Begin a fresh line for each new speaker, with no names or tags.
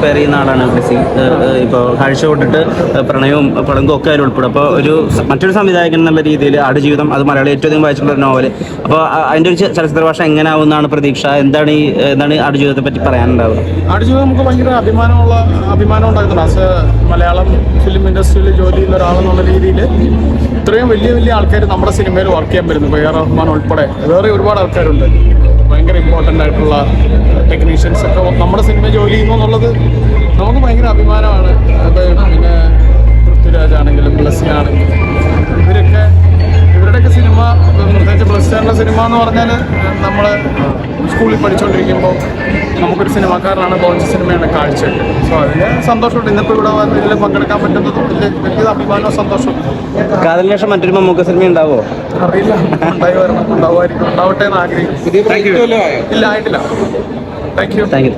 Inspire ചെയ്യുന്ന ആളാണ് ബ്ലെസ്സി ഇപ്പോൾ കാഴ്ച കൊണ്ടിട്ട് പ്രണയവും പടങ്കും ഒക്കെ അതിൽ ഉൾപ്പെടും. അപ്പോൾ ഒരു മറ്റൊരു സംവിധായകൻ എന്നുള്ള രീതിയിൽ ആടുജീവിതം അത് മലയാളം ഏറ്റവും അധികം വായിച്ചിട്ടുള്ള ഒരു നോവൽ അപ്പോൾ അതിന്റെ ഒരു ചലച്ചിത്ര ഭാഷ എങ്ങനെയാവുന്നതാണ് പ്രതീക്ഷ. എന്താണ് ഈ എന്താണ് ആടുജീവിതത്തെ പറ്റി പറയാനുണ്ടാവുക?
ആടുജീവിതം നമുക്ക് ഭയങ്കര അഭിമാനമുള്ള അഭിമാനം ഉണ്ടാക്കുന്നുണ്ട്. മലയാളം ഫിലിം ഇൻഡസ്ട്രിയിൽ ജോലി ചെയ്യുന്ന ഒരാളെന്നുള്ള രീതിയിൽ ഇത്രയും വലിയ വലിയ ആൾക്കാർ നമ്മുടെ സിനിമയിൽ വർക്ക് ചെയ്യാൻ വരുന്നു. വേറെ ആർ ഉൾപ്പെടെ വേറെ ഒരുപാട് ആൾക്കാരുണ്ട്. ഭയങ്കര ഇമ്പോർട്ടന്റ് ആയിട്ടുള്ള ടെക്നീഷ്യൻസ് ഒക്കെ നമ്മുടെ സിനിമ ജോലി ചെയ്യുന്നു എന്നുള്ളത് നമുക്ക് ഭയങ്കര അഭിമാനമാണ്. അത് പിന്നെ പൃഥ്വിരാജ് ആണെങ്കിലും ബ്ലസ്സി ആണെങ്കിലും. ഇവരൊക്കെ ഇവരുടെയൊക്കെ സിനിമ പ്രത്യേകിച്ച് ബ്ലസ്സിന്റെ സിനിമ എന്ന് പറഞ്ഞാൽ നമ്മൾ സ്കൂളിൽ പഠിച്ചുകൊണ്ടിരിക്കുമ്പോൾ നമുക്കൊരു സിനിമാക്കാരനാണ് ബോൺസ് സിനിമയാണ് കാഴ്ച സോ അതിന് സന്തോഷമുണ്ട്. ഇന്നിപ്പോൾ ഇവിടെ വന്ന് ഇതിൽ പങ്കെടുക്കാൻ പറ്റുന്നതും വലിയ വലിയ അഭിമാനവും സന്തോഷവും.
കാതലിന് ശേഷം മറ്റൊരു മമ്മൂക്ക സിനിമ ഉണ്ടാവോ?
അറിയില്ല. ഉണ്ടായി വരണം. ഉണ്ടാവുമായിരിക്കും. ഉണ്ടാവട്ടെ എന്ന് ആഗ്രഹിക്കും ഇല്ല ആയിട്ടില്ല. Thank you
thank you